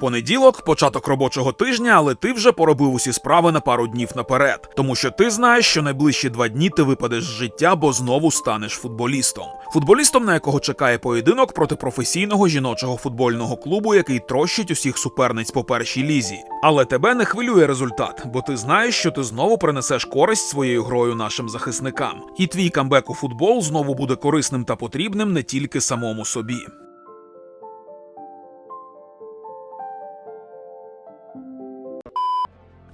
Понеділок, початок робочого тижня, але ти вже поробив усі справи на пару днів наперед, тому що ти знаєш, що найближчі два дні ти випадеш з життя, бо знову станеш футболістом. Футболістом, на якого чекає поєдинок проти професійного жіночого футбольного клубу, який трощить усіх суперниць по першій лізі. Але тебе не хвилює результат, бо ти знаєш, що ти знову принесеш користь своєю грою нашим захисникам. І твій камбек у футбол знову буде корисним та потрібним не тільки самому собі.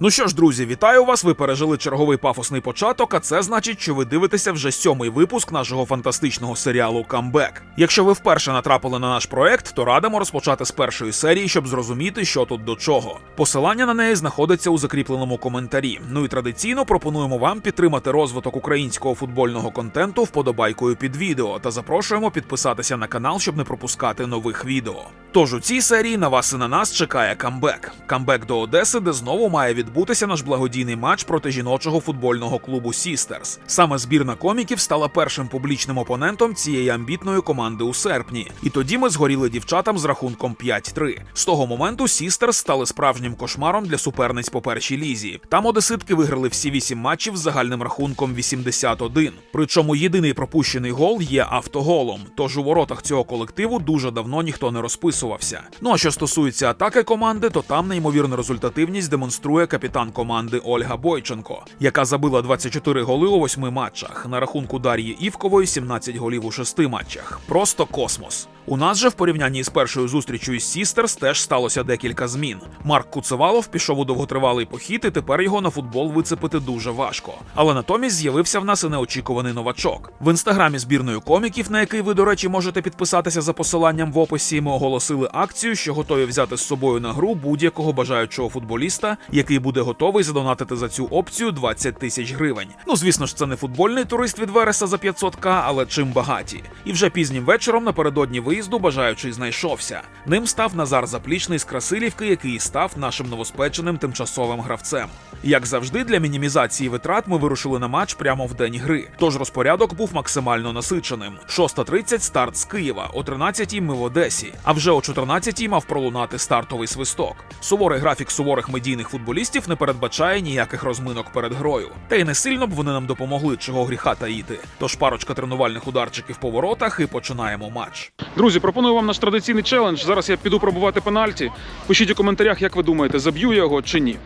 Ну що ж, друзі, вітаю вас. Ви пережили черговий пафосний початок, а це значить, що ви дивитеся вже сьомий випуск нашого фантастичного серіалу Камбек. Якщо ви вперше натрапили на наш проект, то радимо розпочати з першої серії, щоб зрозуміти, що тут до чого. Посилання на неї знаходиться у закріпленому коментарі. Ну і традиційно пропонуємо вам підтримати розвиток українського футбольного контенту вподобайкою під відео та запрошуємо підписатися на канал, щоб не пропускати нових відео. Тож у цій серії на вас і на нас чекає камбек. Камбек до Одеси, де знову має відбутися наш благодійний матч проти жіночого футбольного клубу Сістерс. Саме збірна коміків стала першим публічним опонентом цієї амбітної команди у серпні. І тоді ми згоріли дівчатам з рахунком 5-3. З того моменту Сістерс стали справжнім кошмаром для суперниць по першій лізі. Там одеситки виграли всі вісім матчів з загальним рахунком 81. Причому єдиний пропущений гол є автоголом. Тож у воротах цього колективу дуже давно ніхто не розписувався. Ну а що стосується атаки команди, то там неймовірну результативність демонструє капітан команди Ольга Бойченко, яка забила 24 голи у восьми матчах. На рахунку Дар'ї Івкової 17 голів у шести матчах. Просто космос. У нас же в порівнянні з першою зустрічю із Сістерс теж сталося декілька змін. Марк Куцевалов пішов у довготривалий похід, і тепер його на футбол вицепити дуже важко. Але натомість з'явився в нас і неочікуваний новачок. В інстаграмі збірної коміків, на який ви, до речі, можете підписатися за посиланням в описі, ми оголосили акцію, що готові взяти з собою на гру будь-якого бажаючого футболіста, який буде готовий задонатити за цю опцію 20 тисяч гривень. Ну звісно ж, це не футбольний турист від Вереса за 500к, але чим багаті. І вже пізнім вечором напередодні виїзду бажаючий знайшовся. Ним став Назар Заплічний з Красилівки, який став нашим новоспеченим тимчасовим гравцем. Як завжди, для мінімізації витрат ми вирушили на матч прямо в день гри. Тож розпорядок був максимально насиченим. 6.30 старт з Києва, о 13.00 ми в Одесі. А вже о 14.00 мав пролунати стартовий свисток. Суворий графік суворих медійних футболістів не передбачає ніяких розминок перед грою. Та й не сильно б вони нам допомогли, чого гріха таїти. Тож парочка тренувальних ударчиків по воротах і починаємо матч. Друзі, пропоную вам наш традиційний челендж. Зараз я піду пробувати пенальті. Пишіть у коментарях, як ви думаєте, заб'ю я його чи ні.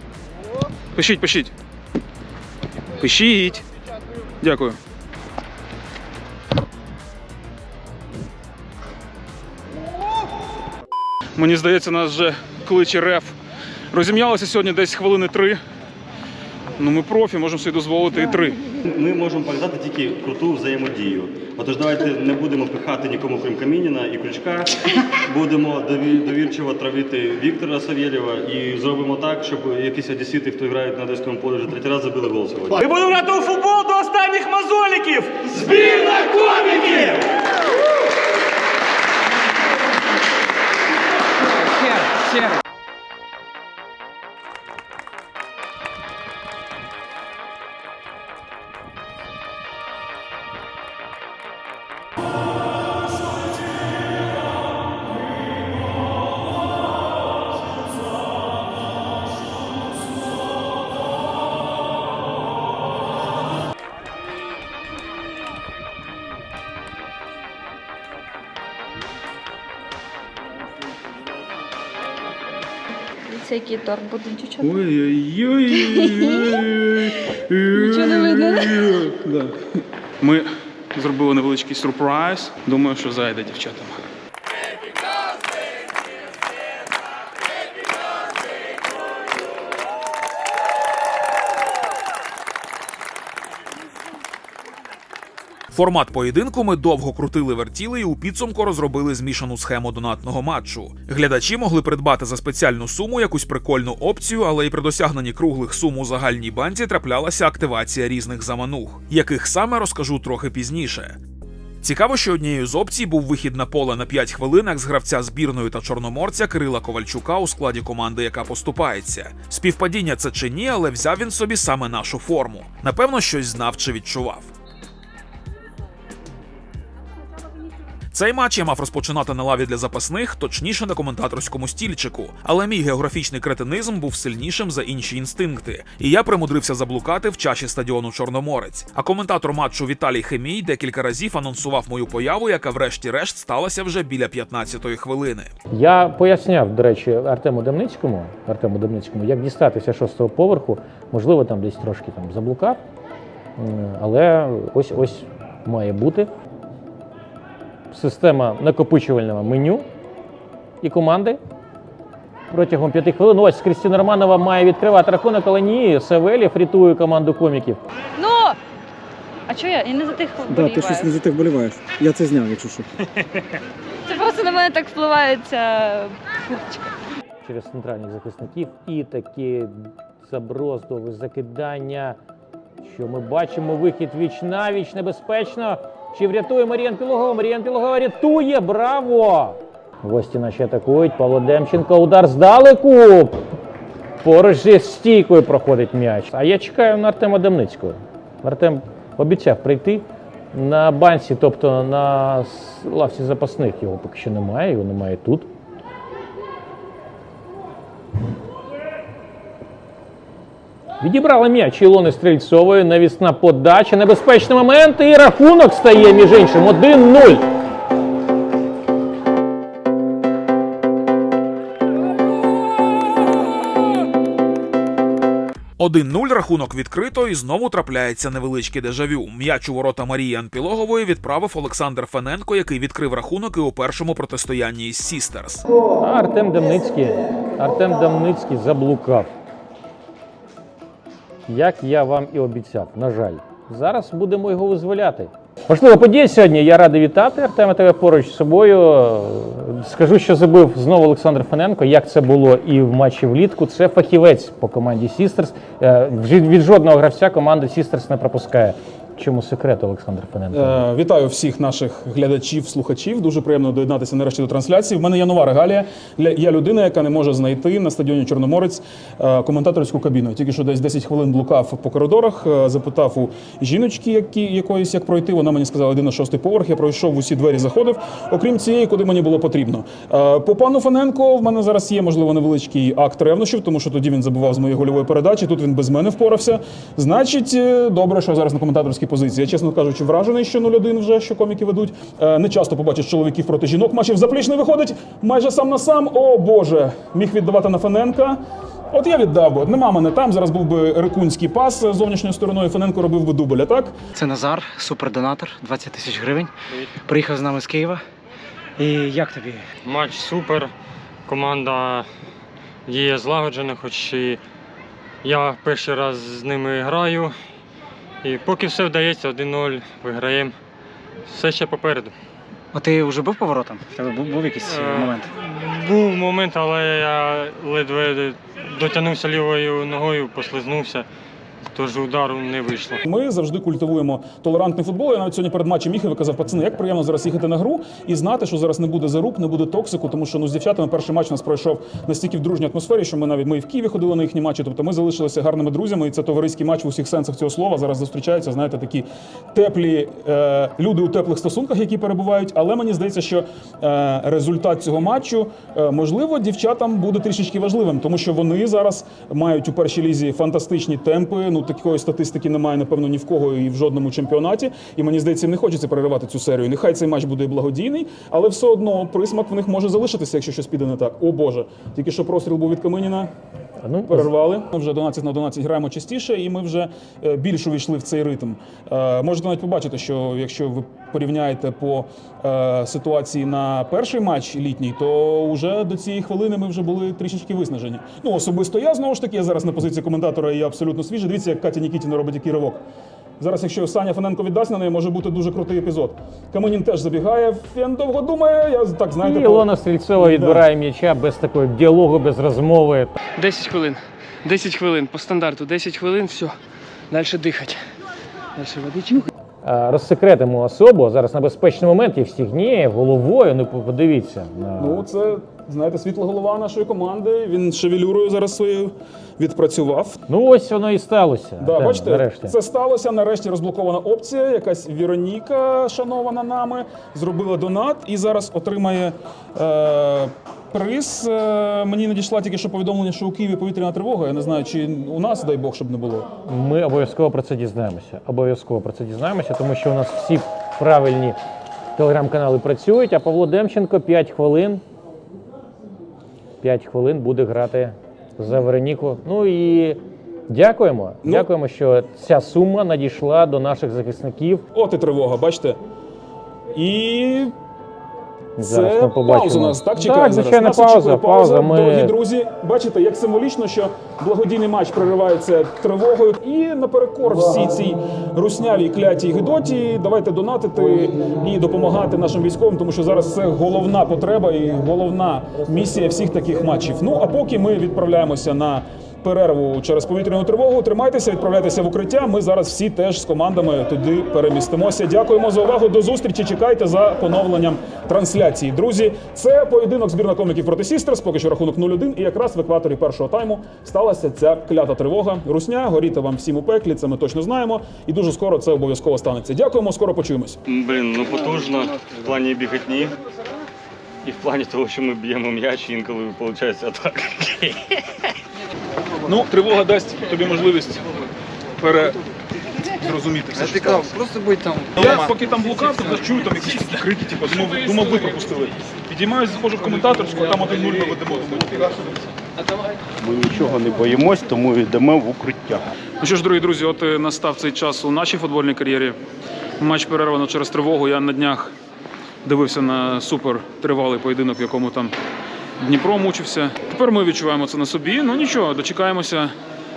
Пишіть, пишіть. Пишіть. Дякую. Мені здається, нас вже кличе реф. Розім'ялося сьогодні десь хвилини три. Ну ми профі, можемо собі дозволити і три. Ми можемо показати тільки круту взаємодію. Отож, давайте не будемо пихати нікому крім Камініна і Крючка. Будемо дові- довірчиво травити Віктора Савєлєва і зробимо так, щоб якісь одесіти, хто грає на одеському полі вже третій раз забили гол сьогодні. Ми будемо грати у футбол до останніх мозоліків! Збірна коміків! Який торт буде дівчата? Ми зробили невеличкий сюрприз. Думаю, що зайде дівчатам. Формат поєдинку ми довго крутили вертіли і у підсумку розробили змішану схему донатного матчу. Глядачі могли придбати за спеціальну суму якусь прикольну опцію, але і при досягненні круглих сум у загальній банці траплялася активація різних заманух, яких саме розкажу трохи пізніше. Цікаво, що однією з опцій був вихід на поле на 5 хвилин як з гравця збірної та чорноморця Кирила Ковальчука у складі команди, яка поступається. Співпадіння це чи ні, але взяв він собі саме нашу форму. Напевно, щось знав чи відчував. Цей матч я мав розпочинати на лаві для запасних, точніше на коментаторському стільчику. Але мій географічний кретинизм був сильнішим за інші інстинкти, і я примудрився заблукати в чаші стадіону Чорноморець. А коментатор матчу Віталій Хемій декілька разів анонсував мою появу, яка врешті-решт сталася вже біля 15-ї хвилини. Я поясняв, до речі, Артему Демницькому, Артему Демницькому, як дістатися шостого поверху. Можливо, там десь трошки там заблукав, але ось ось має бути система накопичувального меню і команди. Протягом п'яти хвилин ось Крістіна Романова має відкривати рахунок, але ні, Савелєв рятує команду коміків. Ну! А чого я? Я не за тих Да, ти щось не за тих вболіваєш. Я це зняв, якщо що. Це просто на мене так впливає ця курточка. через центральних захисників і таке заброздове закидання, що ми бачимо вихід віч навіч небезпечно. Чи врятує Маріян Пілогова? Маріян Пілогова рятує! Браво! Гості наші атакують. Павло Демченко. Удар здалеку. Поруч зі стійкою проходить м'яч. А я чекаю на Артема Демницького. Артем обіцяв прийти на банці, тобто на лавці запасних. Його поки що немає, його немає тут. Відібрали м'яч Ілони Стрільцової, навісна подача, небезпечний момент і рахунок стає між іншим 1-0. Один 0 рахунок відкрито і знову трапляється невеличке дежавю. М'яч у ворота Марії Анпілогової відправив Олександр Фененко, який відкрив рахунок і у першому протистоянні із Сістерс. Артем Демницький, Артем Демницький заблукав. Як я вам і обіцяв, на жаль. Зараз будемо його визволяти. Важлива подія сьогодні. Я радий вітати Артема тебе поруч з собою. Скажу, що забив знову Олександр Фаненко. Як це було і в матчі влітку. Це фахівець по команді Сістерс. Від жодного гравця команда Сістерс не пропускає. Чому секрет Олександр Фененко? Е, Вітаю всіх наших глядачів, слухачів. Дуже приємно доєднатися нарешті до трансляції. В мене є нова регалія. Я людина, яка не може знайти на стадіоні Чорноморець е, коментаторську кабіну. Тільки що десь 10 хвилин блукав по коридорах, е, запитав у жіночки, які якоїсь як пройти. Вона мені сказала, йди на шостий поверх. Я пройшов усі двері, заходив. Окрім цієї, куди мені було потрібно. Е, По пану Фаненко в мене зараз є можливо невеличкий акт ревнощів, тому що тоді він забував з моєї гольової передачі. Тут він без мене впорався. Значить, добре, що зараз на коментаторській позиції. Я, чесно кажучи, вражений, що 0-1 вже, що коміки ведуть. Е, Не часто побачиш чоловіків проти жінок. Матчів заплічний виходить майже сам на сам. О Боже, міг віддавати на Фененка. От я віддав би. Нема мене там. Зараз був би рекунський пас з зовнішньою стороною. Фененко робив би дубль, а так? Це Назар, супердонатор, 20 тисяч гривень. Приїхав з нами з Києва. І як тобі? Матч супер. Команда діє злагоджено, хоч і я перший раз з ними граю. І поки все вдається, 1-0 виграємо. Все ще попереду. А ти вже був поворотом? В тебе був, був якийсь Е, момент? Був момент, але я ледве дотягнувся лівою ногою, послизнувся, тож удару не вийшло. Ми завжди культивуємо толерантний футбол. Я навіть сьогодні перед матчем їхав і казав, пацани, як приємно зараз їхати на гру і знати, що зараз не буде зарук, не буде токсику, тому що ну з дівчатами перший матч у нас пройшов настільки в дружній атмосфері, що ми навіть ми і в Києві ходили на їхні матчі. Тобто ми залишилися гарними друзями, і це товариський матч в усіх сенсах цього слова. Зараз зустрічаються, знаєте, такі теплі е, люди у теплих стосунках, які перебувають. Але мені здається, що е, результат цього матчу е, можливо дівчатам буде трішечки важливим, тому що вони зараз мають у першій лізі фантастичні темпи. Ну такої статистики немає, напевно, ні в кого і в жодному чемпіонаті. І мені здається, не хочеться переривати цю серію. Нехай цей матч буде благодійний, але все одно присмак в них може залишитися, якщо щось піде не так. О Боже, тільки що простріл був від Каменіна. Ну, Перервали. Ми вже 11 на 11 граємо частіше, і ми вже е, більш увійшли в цей ритм. Е, Можете навіть побачити, що якщо ви порівняєте по е, ситуації на перший матч літній, то вже до цієї хвилини ми вже були трішечки виснажені. Ну особисто я знову ж таки я зараз на позиції коментатора і я абсолютно свіжий. Дивіться, як Катя Нікітіна робить який ривок. Зараз, якщо Саня Фоненко віддасть на неї, може бути дуже крутий епізод. Каменін теж забігає. Фен довго думає. Я так знаєте, І по- Ілона Стрільцова відбирає м'яча без такого діалогу, без розмови. 10 хвилин. 10 хвилин по стандарту. 10 хвилин, все. Далі дихать. Далі водичку. Е, розсекретимо особу. Зараз небезпечний момент, і всігніє головою. Ну подивіться. Ну, це, знаєте, світла голова нашої команди. Він шевелюрою зараз своєю відпрацював. Ну ось воно і сталося. Да, Артем, бачите, нарешті. це сталося. Нарешті розблокована опція. Якась Віроніка, шанована нами, зробила донат і зараз отримає е, приз. Е, мені надійшла тільки що повідомлення, що у Києві повітряна тривога. Я не знаю, чи у нас, дай Бог, щоб не було. Ми обов'язково про це дізнаємося. Обов'язково про це дізнаємося, тому що у нас всі правильні телеграм-канали працюють, а Павло Демченко 5 хвилин. 5 хвилин буде грати за Вероніку. Ну і дякуємо. Ну. Дякуємо, що ця сума надійшла до наших захисників. От і тривога, бачите. І Зараз це ми побачимо. пауза у нас, так? Так, Чекаємо зараз. звичайно, Нас пауза, очікує пауза. Ми- Дорогі друзі, бачите, як символічно, що благодійний матч проривається тривогою. І наперекор всій цій руснявій клятій гидоті. Давайте донатити і допомагати нашим військовим, тому що зараз це головна потреба і головна місія всіх таких матчів. Ну а поки ми відправляємося на. Перерву через повітряну тривогу. Тримайтеся, відправляйтеся в укриття. Ми зараз всі теж з командами туди перемістимося. Дякуємо за увагу. До зустрічі. Чекайте за поновленням трансляції. Друзі, це поєдинок збірна коміків проти Сістерс. Поки що рахунок 0-1. І якраз в екваторі першого тайму сталася ця клята тривога. Русня, горіти вам всім у пеклі. Це ми точно знаємо. І дуже скоро це обов'язково станеться. Дякуємо. Скоро почуємось. Блін, ну потужно в плані біготні. І в плані того, що ми б'ємо м'яч, інколи виходить атака. Ну, тривога дасть тобі можливість пере. Зрозуміти все. Ти казав, просто будь там. Я поки там блукав, то чую там якісь такі крики, типу, думав, думав, ви пропустили. Підіймаюсь, заходжу в коментаторську, там один нуль ми ведемо. Думаю, Ми нічого не боїмось, тому йдемо в укриття. Ну що ж, дорогі друзі, от е, настав цей час у нашій футбольній кар'єрі. Матч перервано через тривогу. Я на днях дивився на супер тривалий поєдинок, в якому там Дніпро мучився. Тепер ми відчуваємо це на собі. Ну нічого, дочекаємося.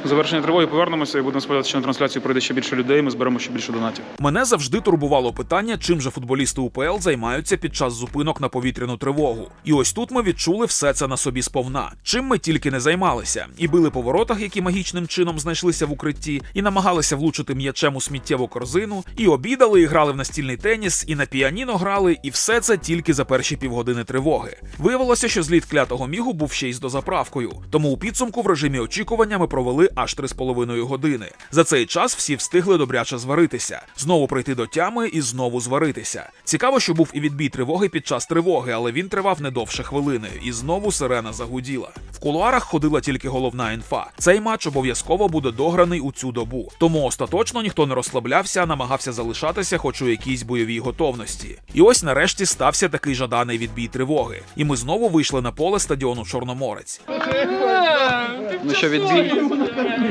Завершення тривоги повернемося і будемо сподіватися, що на трансляцію прийде ще більше людей. Ми зберемо ще більше донатів. Мене завжди турбувало питання, чим же футболісти УПЛ займаються під час зупинок на повітряну тривогу. І ось тут ми відчули все це на собі сповна. Чим ми тільки не займалися, і били по воротах, які магічним чином знайшлися в укритті, і намагалися влучити м'ячем у сміттєву корзину, і обідали, і грали в настільний теніс, і на піаніно грали, і все це тільки за перші півгодини тривоги. Виявилося, що зліт клятого мігу був ще й з дозаправкою. Тому у підсумку в режимі очікування ми провели аж 3,5 години. За цей час всі встигли добряче зваритися, знову прийти до тями і знову зваритися. Цікаво, що був і відбій тривоги під час тривоги, але він тривав не довше хвилини, і знову сирена загуділа. В кулуарах ходила тільки головна інфа. Цей матч обов'язково буде дограний у цю добу. Тому остаточно ніхто не розслаблявся, намагався залишатися, хоч у якійсь бойовій готовності. І ось нарешті стався такий жаданий відбій тривоги. І ми знову вийшли на поле стадіону Чорноморець. Ну що відбій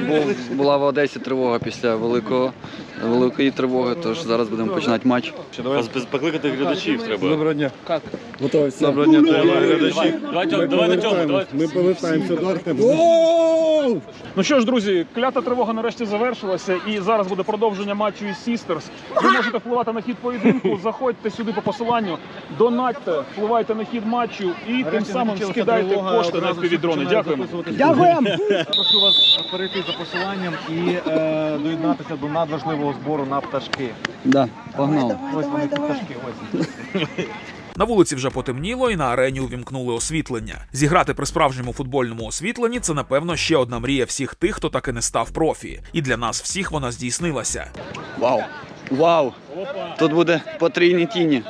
був була в Одесі тривога після великого великої тривоги. Тож зараз будемо починати матч. Без покликати глядачів треба. Доброго дня. Як? Готові все. Доброго дня, треба глядачі. Ми повертаємось, ми повертаємося до Артема. Ну що ж, друзі, клята тривога нарешті завершилася, і зараз буде продовження матчу із Сістерс. Ви можете впливати на хід поєдинку. Заходьте сюди по посиланню, донатьте, впливайте на хід матчу і тим самим скидайте кошти на співдрони. Дякуємо. Прошу вас перейти за посиланням і е, доєднатися до надважливого збору на пташки. Да, погнали. Ось вони ці пташки. Ось. На вулиці вже потемніло, і на арені увімкнули освітлення. Зіграти при справжньому футбольному освітленні це, напевно, ще одна мрія всіх тих, хто так і не став профі. І для нас всіх вона здійснилася. Вау! Вау! Тут буде потрійні тіні. В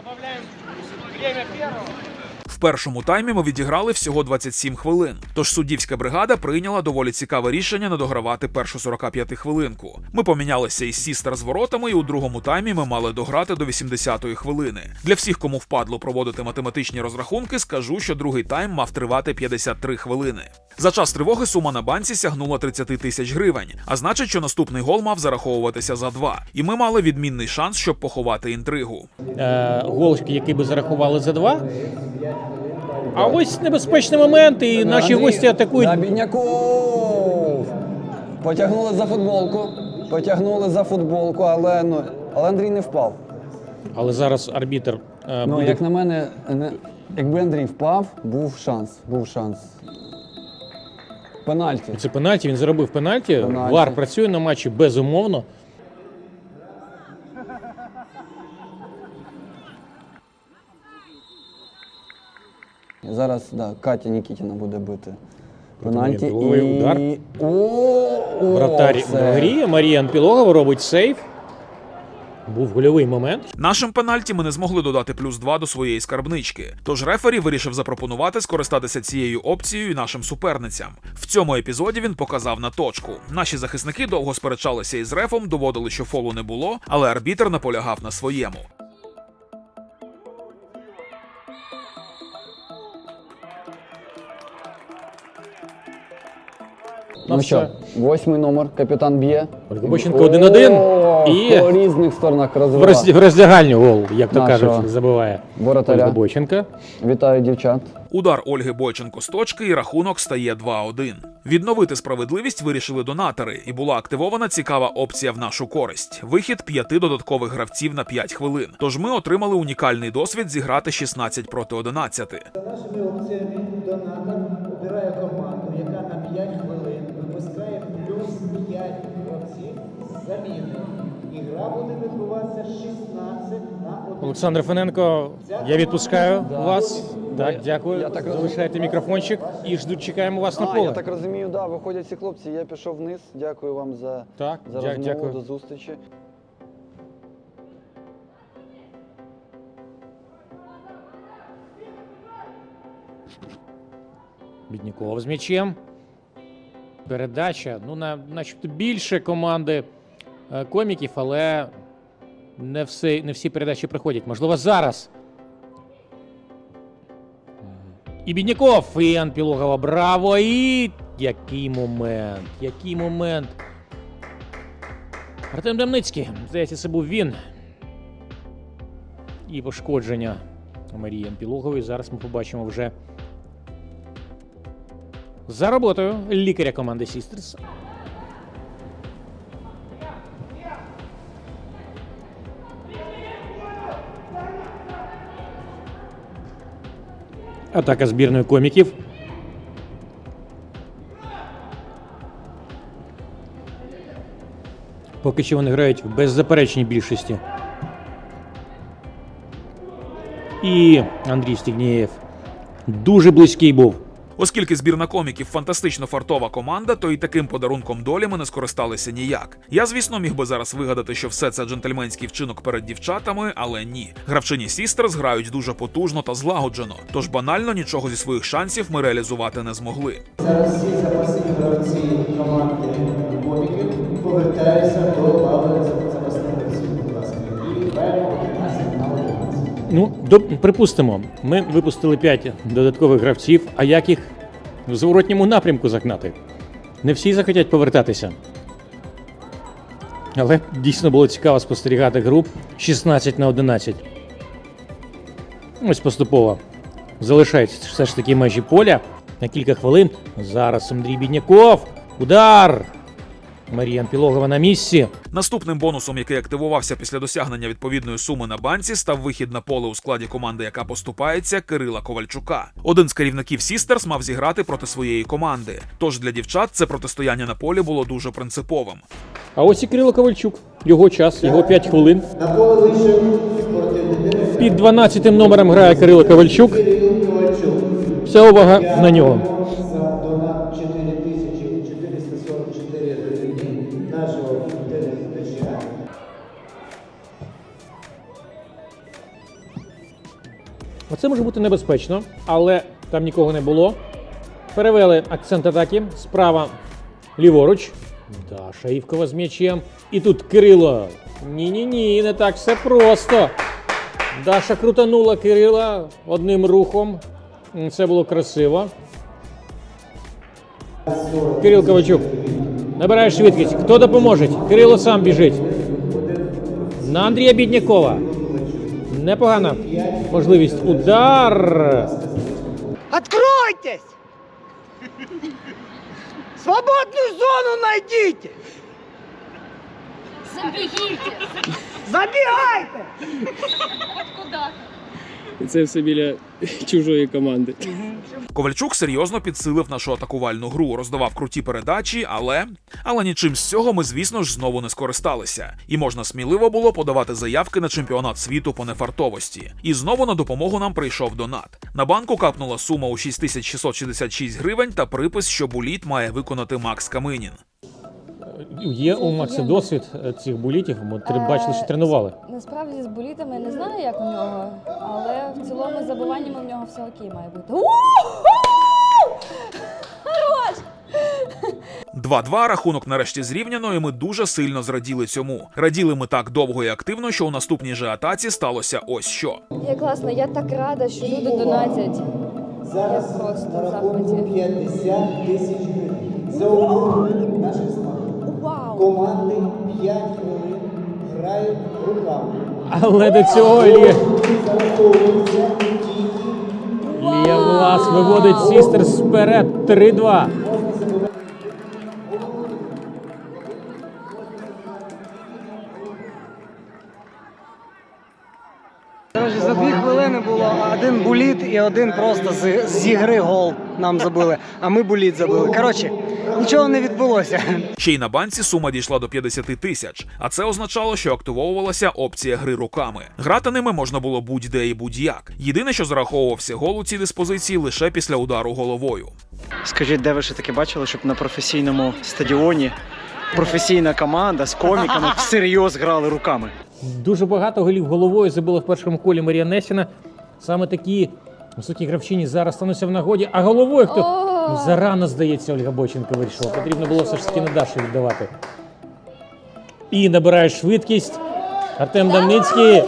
першому таймі ми відіграли всього 27 хвилин. Тож суддівська бригада прийняла доволі цікаве рішення не догравати першу 45 хвилинку. Ми помінялися із сістер з воротами, і у другому таймі ми мали дограти до 80-ї хвилини. Для всіх, кому впадло проводити математичні розрахунки, скажу, що другий тайм мав тривати 53 хвилини. За час тривоги сума на банці сягнула 30 тисяч гривень, а значить, що наступний гол мав зараховуватися за два. І ми мали відмінний шанс, щоб поховати інтригу. Е, гол, який би зарахували за два. А ось небезпечний момент, і наші гості атакують. Бідняков! Потягнули за футболку. Потягнули за футболку, але ну але Андрій не впав. Але зараз арбітр е, Ну, буде як на мене, не, якби Андрій впав, був шанс. Був шанс. Пенальті. Це пенальті, він заробив пенальті. Пенальті. Вар працює на матчі безумовно. Зараз да, Катя Нікітіна буде бити. Пенальті Пілоговий удар. О, о, Вратарі все. в грі. Маріан Пілогов робить сейф. Був гольовий момент. Нашим пенальті ми не змогли додати плюс 2 до своєї скарбнички. Тож рефері вирішив запропонувати скористатися цією опцією нашим суперницям. В цьому епізоді він показав на точку. Наші захисники довго сперечалися із рефом, доводили, що фолу не було, але арбітр наполягав на своєму. На Ну все. що, восьмий номер, капітан б'є. Боченко 1-1. І- по різних сторонах В, розвиває. роз... в роздягальню гол, як то Нашого кажуть, забиває воротаря. Ольга Бойченка. Вітаю дівчат. Удар Ольги Бойченко з точки, і рахунок стає 2-1. Відновити справедливість вирішили донатори, і була активована цікава опція в нашу користь: вихід п'яти додаткових гравців на 5 хвилин. Тож ми отримали унікальний досвід зіграти 16 проти 11. Нашими опціями донатор обирає команду, Олександр Фененко, я відпускаю Да. вас. Так, дякую. я так Залишайте мікрофончик і ждуть, чекаємо вас на А, поле. я так розумію, да, виходять ці хлопці. Я пішов вниз. Дякую вам за, Так, за дя- розмову. дякую. До зустрічі. Бідніков з м'ячем. Передача. Ну, на, начебто більше команди коміків, але не, все, не всі передачі приходять. Можливо, зараз. І Бідніков, і Анпілогова, браво! І який момент! Який момент! Артем Демницький. Здається, це був він. І пошкодження Марії Анпілогової. Зараз ми побачимо вже за роботою лікаря команди Сістерс. Атака збірної коміків. Поки що вони грають в беззаперечній більшості. І Андрій Стігнієв дуже близький був. Оскільки збірна коміків фантастично фартова команда, то і таким подарунком долі ми не скористалися ніяк. Я, звісно, міг би зараз вигадати, що все це джентльменський вчинок перед дівчатами, але ні. Гравчині Сістерс грають дуже потужно та злагоджено, тож банально нічого зі своїх шансів ми реалізувати не змогли. Зараз всі запасні гравці команди повертаються до запасних будь ласка. І Ну, до, припустимо, ми випустили 5 додаткових гравців, а як їх в зворотньому напрямку загнати? Не всі захотять повертатися. Але дійсно було цікаво спостерігати гру 16 на 11. Ось поступово залишається все ж таки межі поля на кілька хвилин. Зараз Андрій Бідняков. Удар! Марія Пілогова на місці. Наступним бонусом, який активувався після досягнення відповідної суми на банці, став вихід на поле у складі команди, яка поступається, Кирила Ковальчука. Один з керівників Сістерс мав зіграти проти своєї команди. Тож для дівчат це протистояння на полі було дуже принциповим. А ось і Кирило Ковальчук. Його час, його 5 хвилин. На поле вийшов Під 12 номером грає Кирило Ковальчук. Вся увага на нього. Оце може бути небезпечно, але там нікого не було. Перевели акцент атаки справа ліворуч. Даша Івкова з м'ячем. І тут Кирило. Ні-ні-ні, не так все просто. Даша крутанула Кирила одним рухом. Це було красиво. Кирил Ковачук. Набирає швидкість. Хто допоможе? Кирило сам біжить. На Андрія Біднякова. Непогана можливість. Удар. Откройтесь! Свободную зону найдите! Забігіть! Забегайте! От куди? І це все біля чужої команди. Ковальчук серйозно підсилив нашу атакувальну гру, роздавав круті передачі, але але нічим з цього ми, звісно ж, знову не скористалися. І можна сміливо було подавати заявки на чемпіонат світу по нефартовості. І знову на допомогу нам прийшов донат. На банку капнула сума у 6666 гривень та припис, що буліт має виконати Макс Каминін. Є у Макса досвід е, цих булітів. Ми три- бачили, що тренували. Насправді з болітами не знаю, як у нього, але в цілому з забиваннями в нього все окей має бути. У-ху! Хорош! 2-2 рахунок нарешті зрівняно, і ми дуже сильно зраділи цьому. Раділи ми так довго і активно, що у наступній же атаці сталося ось що. Я класно, я так рада, що люди донатять. Зараз просто на в рахунку захваті. 50 тисяч гривень. За умови наших змагань. Команди 5 хвилин грають руками. Але до цього Ілія, Зараховується Ілія Влас виводить Сістерс вперед 3-2. Коротше, за дві хвилини було один буліт і один просто з, з ігри гол нам забили, а ми буліт забили. Коротше, нічого не відбулося. Ще й на банці сума дійшла до 50 тисяч, а це означало, що активовувалася опція гри руками. Грати ними можна було будь-де і будь-як. Єдине, що зараховувався гол у цій диспозиції лише після удару головою. Скажіть, де ви ще таке бачили, щоб на професійному стадіоні професійна команда з коміками всерйоз грали руками? Дуже багато голів головою забила в першому колі Марія Несіна. Саме такі високі гравчині зараз стануться в нагоді. А головою хто? Ну, зарано, здається, Ольга Боченко вирішила. Потрібно було все ж таки на Дашу віддавати. І набирає швидкість. Артем Дамницький.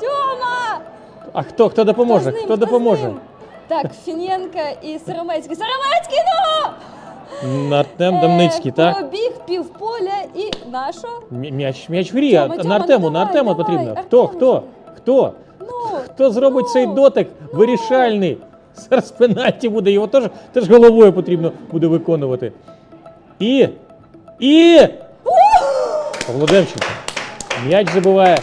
Тьома! А хто? Хто допоможе? Хто з ним? Хто з допоможе? ним? Так, Фінєнка і Сиромецький. Сиромецький, ну! Артем Дамницький, Е, так? Пробіг півполя і наша. М'яч, м'яч в грі. Тьома, а Тьома, на Артему, ну на давай, Артема давай, потрібно. Хто? Хто? Хто? Хто зробить цей дотик вирішальний? Зараз пенальті буде, його теж, теж головою потрібно буде виконувати. І. І. Павло Демченко. М'яч забиває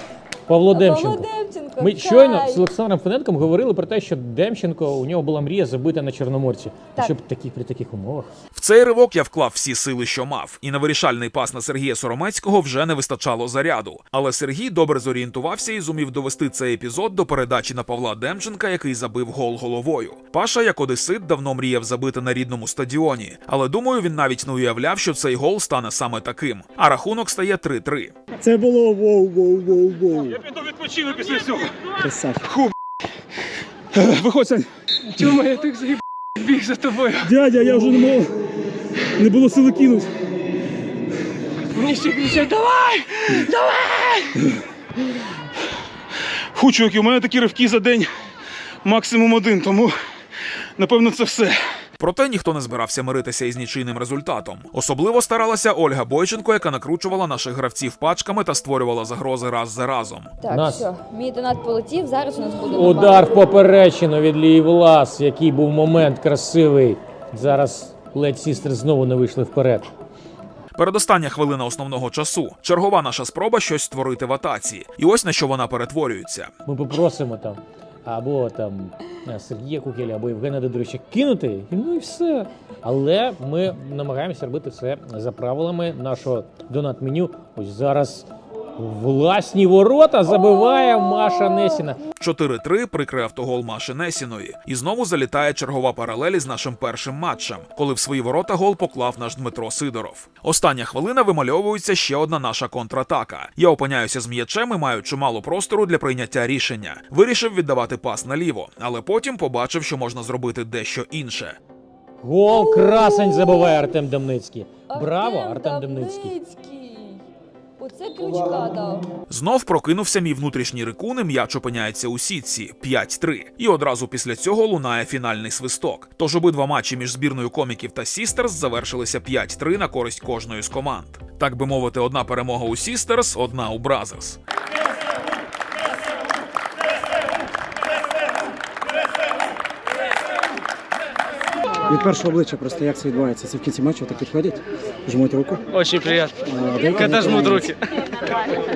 Павло Демченко. Ми щойно з Олександром Фененком говорили про те, що Демченко у нього була мрія забити на Чорноморці. Так. Щоб такі при таких умовах. В цей ривок я вклав всі сили, що мав, і на вирішальний пас на Сергія Соромецького вже не вистачало заряду. Але Сергій добре зорієнтувався і зумів довести цей епізод до передачі на Павла Демченка, який забив гол головою. Паша, як одесит, давно мріяв забити на рідному стадіоні, але думаю, він навіть не уявляв, що цей гол стане саме таким. А рахунок стає 3-3. Це було воу-воу-воу-воу. Відпочину після цього. Красавчик. Виходь, Сань. Чому я так заїб біг за тобою? Дядя, я вже не мог. Не було сили кинути. Мені ще кричать, давай! Давай! Фу, чуваки, у мене такі ривки за день максимум один, тому напевно це все. Проте ніхто не збирався миритися із нічийним результатом. Особливо старалася Ольга Бойченко, яка накручувала наших гравців пачками та створювала загрози раз за разом. Так, Нас. все, мій донат полетів, зараз у нас буде Удар в поперечину від Лії Влас, який був момент красивий. Зараз ледь сістри знову не вийшли вперед. Передостання хвилина основного часу. Чергова наша спроба щось створити в атаці. І ось на що вона перетворюється. Ми попросимо там або там е, Сергія Кукеля, або Євгена Дедоровича кинути, і ну і все. Але ми намагаємося робити все за правилами нашого донат-меню. Ось зараз власні ворота забиває Маша Несіна. 4-3 прикрий автогол Маші Несіної. І знову залітає чергова паралель із нашим першим матчем, коли в свої ворота гол поклав наш Дмитро Сидоров. Остання хвилина вимальовується ще одна наша контратака. Я опиняюся з м'ячем і маю чимало простору для прийняття рішення. Вирішив віддавати пас наліво, але потім побачив, що можна зробити дещо інше. Гол красень забиває Артем Демницький. Браво, Артем Демницький. Оце ключка дав. Знов прокинувся мій внутрішній рикун, і м'яч опиняється у сітці 5-3. І одразу після цього лунає фінальний свисток. Тож обидва матчі між збірною коміків та Сістерс завершилися 5-3 на користь кожної з команд. Так би мовити, одна перемога у Сістерс, одна у Бразерс. Від першого обличчя просто як це відбувається. Це в кінці матчу так підходять, жмуть руку. Очень приятно. А, Когда жмут руки.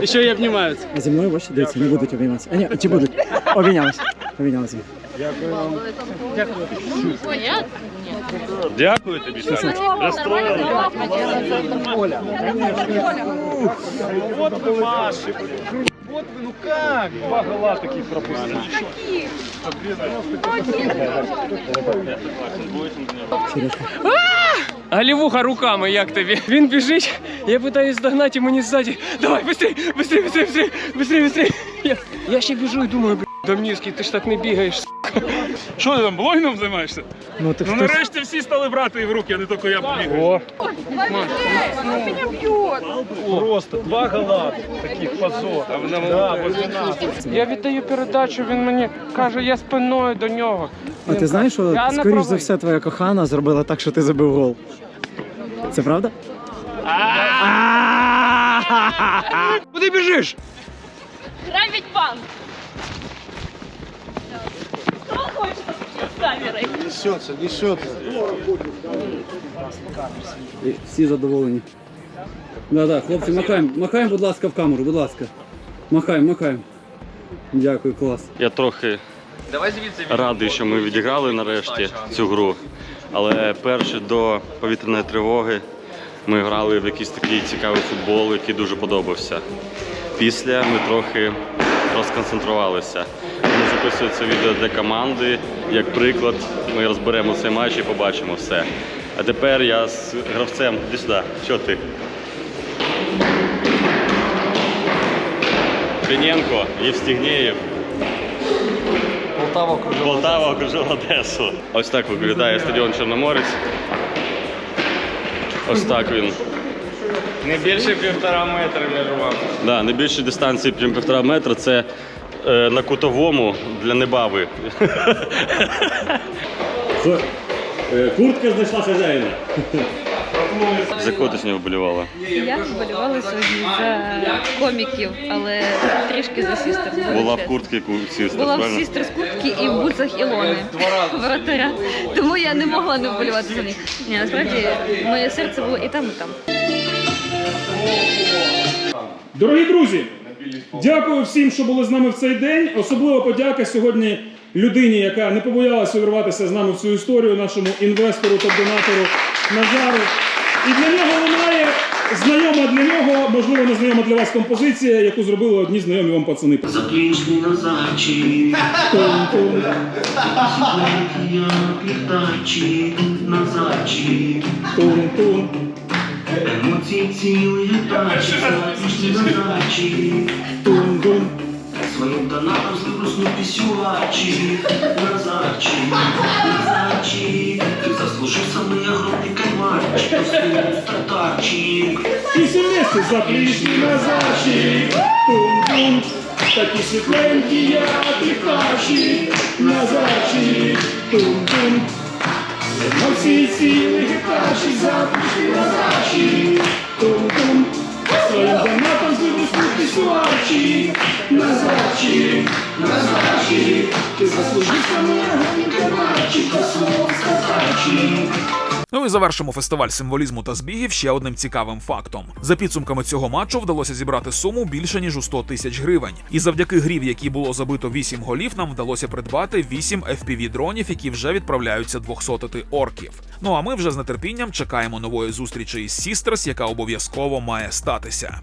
Еще и обнимаются. А зі мною бачите, дивіться, не будуть обійматися. А ні, чи будуть? Обійнялися. Обійнялися. Дякую тобі, Саня. Розстроїли. Вот вы, Маши. Вот вы, ну как? Два гола таких пропустили. Галівуха руками, як тобі? Він біжить, я питаюсь догнати, і мені ззаді. Давай, быстрей, быстрей, быстрей, быстрей, быстрей, быстрей. Я, я ще біжу і думаю, бля, Домнівський, ти ж так не бігаєш. Що ти там блогінгом займаєшся? Ну, так Ну хтось- нарешті всі стали брати її в руки, а не тільки я побігаю. О, просто два гола таких позор. Да, по 12. Я віддаю передачу, він мені каже, я спиною до нього. А ти знаєш, що Я скоріш за все твоя кохана зробила так, що ти забив гол. Це правда? Куди біжиш? Грабить банк! Хто хоче з камерою? Несется, несется. Всі задоволені. Да, да, хлопці, махаємо, махаємо, будь ласка, в камеру, будь ласка. Махаємо, махаємо. Дякую, клас. Я трохи радий, що ми відіграли нарешті цю гру. Але перше до повітряної тривоги ми грали в якийсь такий цікавий футбол, який дуже подобався. Після ми трохи розконцентрувалися. Ми це відео для команди. Як приклад, ми розберемо цей матч і побачимо все. А тепер я з гравцем. Іди сюди, що ти? Пененко, Євстігнєєв. Полтава окружила. Полтава окружила Одесу. Ось так виглядає стадіон Чорноморець. Ось так він. Не більше півтора метра між вами. Да, не більше дистанції, ніж півтора метра. Це на кутовому для небави. Куртка знайшла хазяїна. За кого ти сьогодні вболівала? Я вболівала сьогодні за коміків, але трішки за сістер. Була в куртці сістер, Була в сістер з куртки і в буцах Ілони, воротаря. Тому я не могла не вболівати за них. Ні, насправді моє серце було і там, і там. Дорогі друзі, дякую всім, що були з нами в цей день. Особлива подяка сьогодні людині, яка не побоялася увірватися з нами в цю історію, нашому інвестору та донатору Назару. І для нього лунає знайома для нього, можливо, не знайома для вас композиція, яку зробили одні знайомі вам пацани. Заплішний назарчик, Тун-тун. я ліхтарчик, назарчик, Тун-тун. Емоції цілий літачик, заплішний назарчик, Тун-тун. своїм донатом злибруснув пісювачик, назарчик, назарчик, ти заслужив саме огромний кальмарчик, простий стартарчик. І всі вместе заплішний назарчик. Тун-тун. Такі світленькі, як ліхтарчик, назарчик. Тун-тун. На всій цілий гектарчик заплішний назарчик. Тун-тун. Своїм донатом виростуть пісюарчик. Назарчик, назарчик. Ти заслужив саме огромний кальмарчик, свого стартарчик. Ну і завершимо фестиваль символізму та збігів ще одним цікавим фактом. За підсумками цього матчу вдалося зібрати суму більше ніж у 100 тисяч гривень. І завдяки грі, в якій було забито 8 голів, нам вдалося придбати 8 fpv дронів, які вже відправляються двохсотити орків. Ну а ми вже з нетерпінням чекаємо нової зустрічі із Sisters, яка обов'язково має статися.